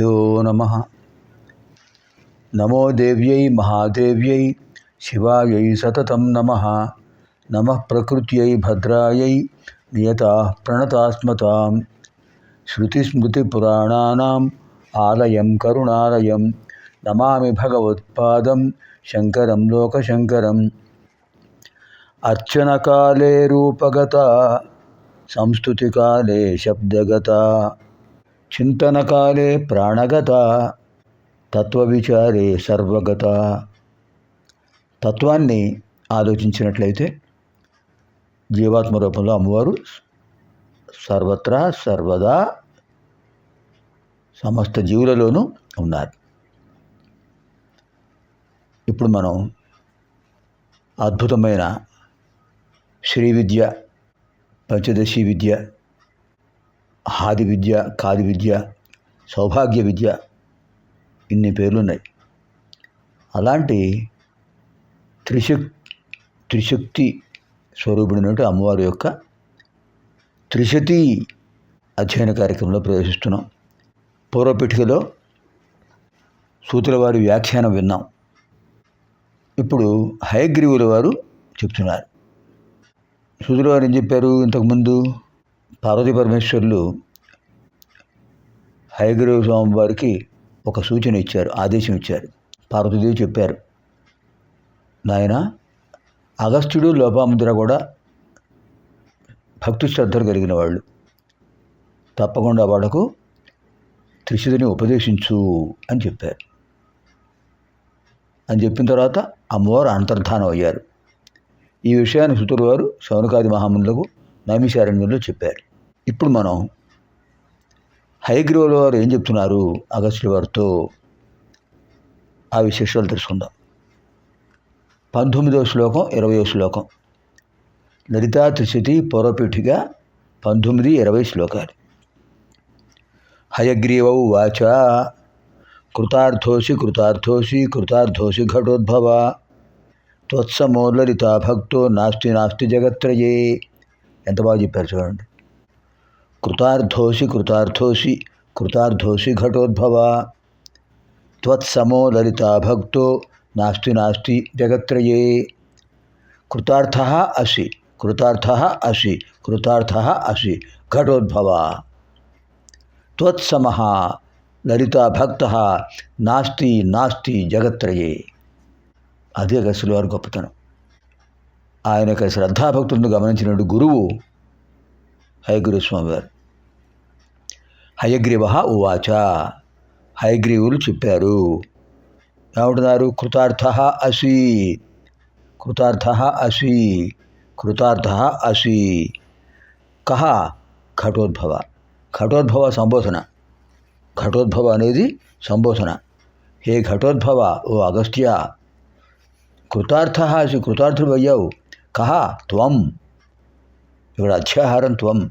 गुरुभ्यो नम। नमो दिव्य देव्यै शिवाय सतत नम। नम प्रकृत प्रकृत्यै नियता प्रणतास्मता प्रणतास्मतां श्रुतिस्मृतिपुराणानाम् करुणाल नमा भगवत्द शंकर लोकशंक अर्चन काले रूपगता संस्तुति काले शब्दगता। చింతనకాలే ప్రాణగత తత్వవిచారే సర్వగత. తత్వాన్ని ఆలోచించినట్లయితే జీవాత్మ రూపంలో అమ్మవారు సర్వత్రా సర్వదా సమస్త జీవులలోనూ ఉన్నారు. ఇప్పుడు మనం అద్భుతమైన శ్రీ విద్య పంచదశి విద్య హాది విద్య కాది విద్య సౌభాగ్య విద్య ఇన్ని పేర్లు ఉన్నాయి అలాంటి త్రిశక్ త్రిశక్తి స్వరూపుడినట్టు అమ్మవారి యొక్క త్రిశతి అధ్యయన కార్యక్రమంలో ప్రవేశిస్తున్నాం. పూర్వపీఠికలో సూతుల వారి వ్యాఖ్యానం విన్నాం. ఇప్పుడు హయగ్రీవుల వారు చెప్తున్నారు. సూతుల వారు ఏం చెప్పారు ఇంతకుముందు? పార్వతీ పరమేశ్వరులు హయగ్రీవ స్వామి వారికి ఒక సూచన ఇచ్చారు ఆదేశం ఇచ్చారు. పార్వతీదేవి చెప్పారు నాయన అగస్త్యుడు లోపాముద్ర కూడా భక్తి శ్రద్ధలు కలిగిన వాళ్ళు. తప్పకుండా వాళ్ళకు త్రిశుధిని ఉపదేశించు అని చెప్పారు. అని చెప్పిన తర్వాత అమ్మవారు అంతర్ధానం అయ్యారు. ఈ విషయాన్ని సుతుడు వారు శౌనకాది మహామునులకు నైమిశారణ్యంలో చెప్పారు. ఇప్పుడు మనం హైగ్రోల వారు ఏం చెప్తున్నారు? అగస్త్యుల వారితో ఆ విశేషాలు తెలుసుకుందాం. పంతొమ్మిదవ శ్లోకం ఇరవయో శ్లోకం. లలితా త్రిశతి పొరపీఠిగా పంతొమ్మిది ఇరవై శ్లోకాలు. హయగ్రీవౌ వాచ కృతార్థోసి కృతార్థోసి కృతార్థోసి ఘటోద్భవ. త్వత్సమో లలితా భక్తో నాస్తి నాస్తి జగత్రయే. ఎంత బాగా చెప్పారు చూడండి. కృతార్థోసి కృతార్థోసి కృతార్థోసి ఘటోద్భవ. త్వత్సమో లలితా భక్తో నాస్తి నాస్తి జగత్రయే కృతార్థ అసి కృతార్థ అసి కృతార్థ అసి ఘటోద్భవ. త్వత్సమ లలితాభక్త నాస్తి నాస్తి జగత్రయే. అదే అగస్సుల వారి గొప్పతనం. ఆయన యొక్క శ్రద్ధాభక్తులను గమనించినట్టు గురువు హయగ్రీవ స్వామి హయగ్రీవ ఉవాచ. హయగ్రీవులు చెప్పారు ఏమంటున్నారు? కృతార్థ అసి. కృతార్థ అసి. కృతార్థ అసి. కహ ఘటోద్భవ. ఘటోద్భవ సంబోధన. ఘటోద్భవ అనేది సంబోధన. హే ఘటోద్భవ ఓ అగస్త్య. కృతార్థ అసి కృతార్థుడు అయ్యావు కహ త్వం. ఇక్కడ అధ్యాహారం త్వం.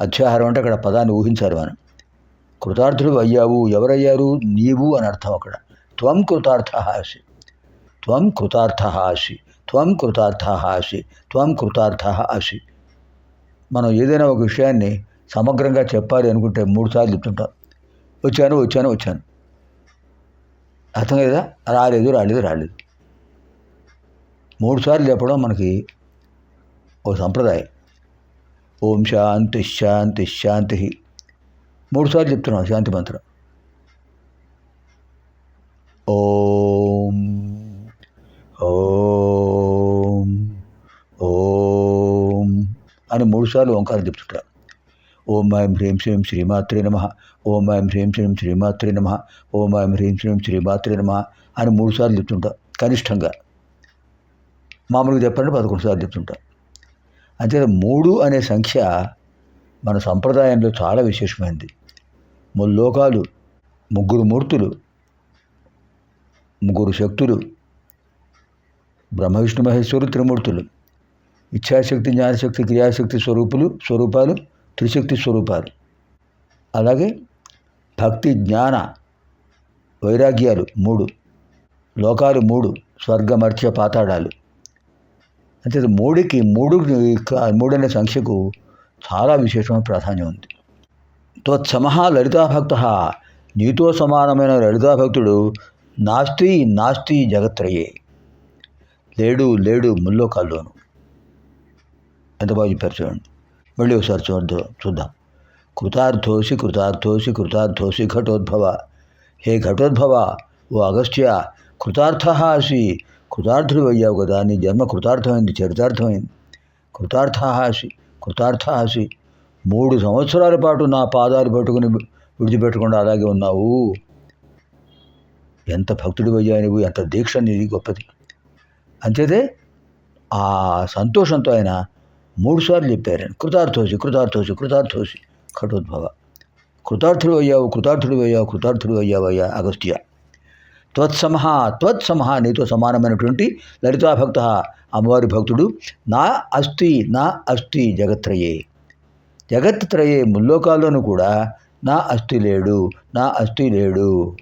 అధ్యాహారం అంటే అక్కడ పదాన్ని ఊహించారు మనం కృతార్థుడు అయ్యావు ఎవరయ్యారు? నీవు అని అర్థం అక్కడ. త్వం కృతార్థ అసి త్వం కృతార్థ అసి త్వం కృతార్థ అసి త్వం కృతార్థ అసి మనం ఏదైనా ఒక విషయాన్ని సమగ్రంగా చెప్పాలి అనుకుంటే మూడు సార్లు చెప్తుంటాం. వచ్చాను వచ్చాను వచ్చాను. అర్థం కదా రాలేదు రాలేదు రాలేదు. మూడు సార్లు చెప్పడం మనకి ఓ సంప్రదాయం. ఓం శాంతి శాంతి శాంతి. మూడుసార్లు చెప్తున్నాం శాంతి మంత్రం. ఓం ఓం ఓం అని మూడుసార్లు ఓంకారం చెప్తుంటారు ఓం ఐం హ్రీం శ్రీం శ్రీమాత్రే నమ. ఓం ఐం హ్రీం శ్రీం శ్రీమాత్రే నమ. ఓం ఐం హ్రీం శ్రీం శ్రీమాత్రే నమ అని మూడుసార్లు చెప్తుంటాం కనిష్టంగా. మామూలుగా చెప్పండి పదకొండు సార్లు చెప్తుంటాం. అంతే మూడు అనే సంఖ్య మన సంప్రదాయంలో చాలా విశేషమైనది ముల్లోకాలు ముగ్గురు మూర్తులు ముగ్గురు శక్తులు బ్రహ్మ విష్ణు మహేశ్వరు త్రిమూర్తులు ఇచ్ఛాశక్తి జ్ఞానశక్తి క్రియాశక్తి స్వరూపులు స్వరూపాలు త్రిశక్తి స్వరూపాలు. అలాగే భక్తి జ్ఞాన వైరాగ్యాలు మూడు లోకాలు మూడు స్వర్గమర్త్య పాతాళాలు. అంటే మూడికి మూడు మూడనే సంఖ్యకు చాలా విశేషమైన ప్రాధాన్యం ఉంది. త్వత్సమహ లలితాభక్త. నీతో సమానమైన లలితాభక్తుడు నాస్తి నాస్తి జగత్రయే. లేడు లేడు ముల్లోకాల్లోను ఎంత బాగా చెప్పారు చూడండి. మళ్ళీ ఒకసారి చూద్దాం చూద్దాం. కృతార్థోసి కృతార్థోసి కృతార్థోసి ఘటోద్భవ. హే ఘటోద్భవ ఓ అగస్త్య కృతార్థ అసి కృతార్థుడు అయ్యావు కదా నీ జన్మ కృతార్థమైంది చరితార్థమైంది. కృతార్థహాసి కృతార్థహాసి మూడు సంవత్సరాల పాటు నా పాదాలు పట్టుకుని విడిచిపెట్టకుండా అలాగే ఉన్నావు. ఎంత భక్తుడు అయ్యా నువ్వు ఎంత దీక్ష నీది గొప్పది. అంతేతే ఆ సంతోషంతో ఆయన మూడుసార్లు చెప్పారు కృతార్థోసి కృతార్థోసి కృతార్థోసి కఠోద్భవ. కృతార్థుడు అయ్యావు కృతార్థుడు అయ్యావు కృతార్థుడు అయ్యావయ్యా అగస్త్య. త్వత్సమహ త్వత్సమహ నీతో సమానమైనటువంటి లలితాభక్త అమ్మవారి భక్తుడు. నా అస్థి నా అస్థి జగత్రయే జగత్త్రయే ముల్లోకాల్లోనూ కూడా నా అస్థి లేడు నా అస్థి లేడు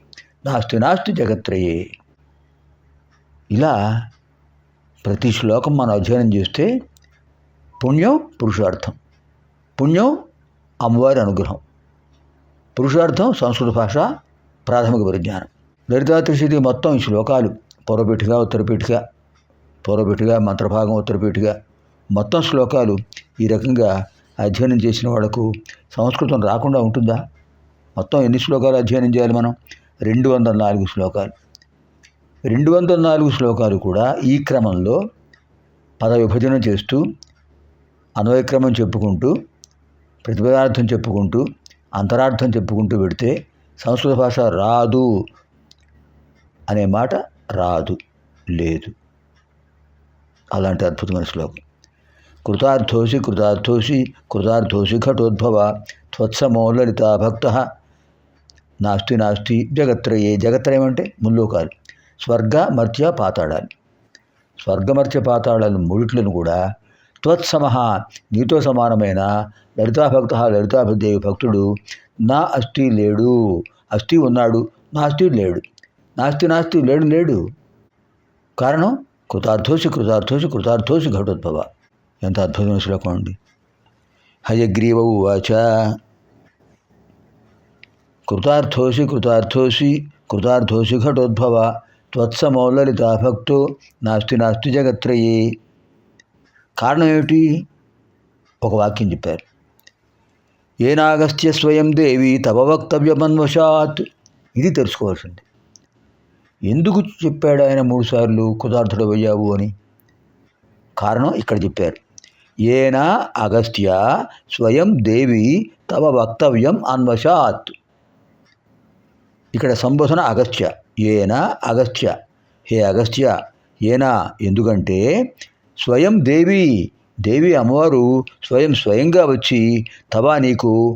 నాస్తి నాస్తి జగత్రయే ఇలా ప్రతి శ్లోకం మనం అధ్యయనం చేస్తే పుణ్యం పురుషార్థం. పుణ్యం అమ్మవారి అనుగ్రహం. పురుషార్థం సంస్కృత భాష ప్రాథమిక పరిజ్ఞానం. లలితాత్రిశతి మొత్తం ఈ శ్లోకాలు. పూర్వపీఠిక ఉత్తరపీఠిక పూర్వపీఠిక మంత్రభాగం ఉత్తరపీఠిక మొత్తం శ్లోకాలు ఈ రకంగా అధ్యయనం చేసిన వాళ్ళకు సంస్కృతం రాకుండా ఉంటుందా? మొత్తం ఎన్ని శ్లోకాలు అధ్యయనం చేయాలి మనం? రెండు వందల నాలుగు శ్లోకాలు. రెండు వందల నాలుగు శ్లోకాలు కూడా ఈ క్రమంలో పద విభజన చేస్తూ అన్వయక్రమం చెప్పుకుంటూ ప్రతిపదార్థం చెప్పుకుంటూ అంతరార్థం చెప్పుకుంటూ పెడితే సంస్కృత భాష రాదు. అనే మాట రాదు లేదు. అలాంటి అద్భుతమైన శ్లోకం. కృతార్థోసి కృతార్థోసి కృతార్థోసి ఘటోద్భవ త్వత్సమో లలిత భక్త నాస్తి నాస్తి జగత్రయే. జగత్రయం అంటే ముల్లోకాలు. స్వర్గ మర్త్య పాతాళాలు. స్వర్గమర్త్య పాతాళాలు మూడిట్లను కూడా త్వత్సమ నీతో సమానమైన లలితాభక్త లలితాదేవి భక్తుడు నా అస్థి లేడు అస్థి ఉన్నాడు నాస్తి లేడు. నాస్తి నాస్తి లేడు లేడు. కారణం? కృతార్థోసి కృతార్థోసి కృతార్థోసి ఘటోద్భవ. ఎంత అద్భుతమైన శ్లోకం అండి. హయగ్రీవ ఉవాచ. కృతార్థోసి కృతార్థోసి కృతార్థోసి ఘటోద్భవ. త్వత్సమో లలితా నాస్తి నాస్తి జగత్రయే. కారణం ఏమిటి? ఒక వాక్యం చెప్పారు. ఏనాగస్త్య స్వయం దేవి తవ వక్తవ్యమన్వశాత్. ఇది తెలుసుకోవాల్సింది. ఎందుకు చెప్పాడు ఆయన మూడుసార్లు కుదార్థుడు అయ్యావు అని? కారణం ఇక్కడ చెప్పారు. ఏనా అగస్త్య స్వయం దేవి తవ వక్తవ్యం అన్వశాత్. ఇక్కడ సంబోధన అగస్త్య. ఏనా అగస్త్య? హే అగస్త్య ఏనా? ఎందుకంటే స్వయం దేవి దేవి అమ్మవారు స్వయం స్వయంగా వచ్చి తవా నీకు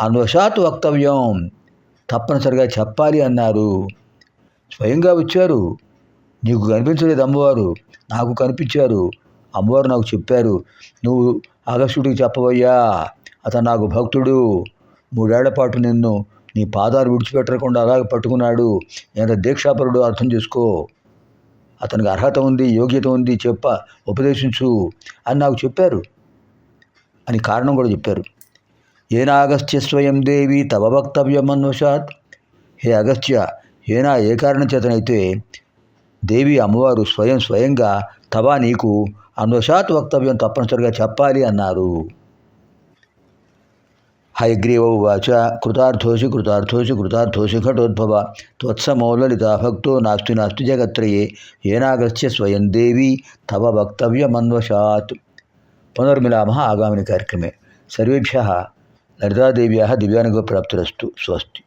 అన్వశాత్ వక్తవ్యం తప్పనిసరిగా చెప్పాలి అన్నారు. స్వయంగా వచ్చారు. నీకు కనిపించలేదు అమ్మవారు. నాకు కనిపించారు. అమ్మవారు నాకు చెప్పారు. నువ్వు అగస్టుడికి చెప్పవయ్యా. అతను నాకు భక్తుడు. మూడేళ్ళ పాటు నిన్ను నీ పాదాలు విడిచిపెట్టకుండా అలాగే పట్టుకున్నాడు. ఎంత దీక్షాపరుడు అర్థం చేసుకో. అతనికి అర్హత ఉంది యోగ్యత ఉంది చెప్ప ఉపదేశించు అని నాకు చెప్పారు. అని కారణం కూడా చెప్పారు. ఏనా అగస్త్య స్వయం దేవి తవ వక్తవ్యమన్వశాత్. హే అగస్త్య ఏనా ఏ కారణం చేతనైతే దేవి అమ్మవారు స్వయం స్వయంగా తవా నీకు అన్వశాత్ వక్తవ్యం తప్పనిసరిగా చెప్పాలి అన్నారు. హయగ్రీవ ఉవాచ కృతార్థోసి కృతార్థోసి కృతార్థోసి ఘటోద్భవ త్వత్సమౌలలిత భక్తో నాస్తి నాస్తి జగత్రయే ఏనాగస్య స్వయం దేవి తవ వక్తవ్యమన్వశాత్. పునర్మిలామः ఆగామిని కార్యక్రమే. సర్వేభ్య సర్వేభ్యः దివ్యానుగో ప్రాప్తిరస్తు. స్వస్తి.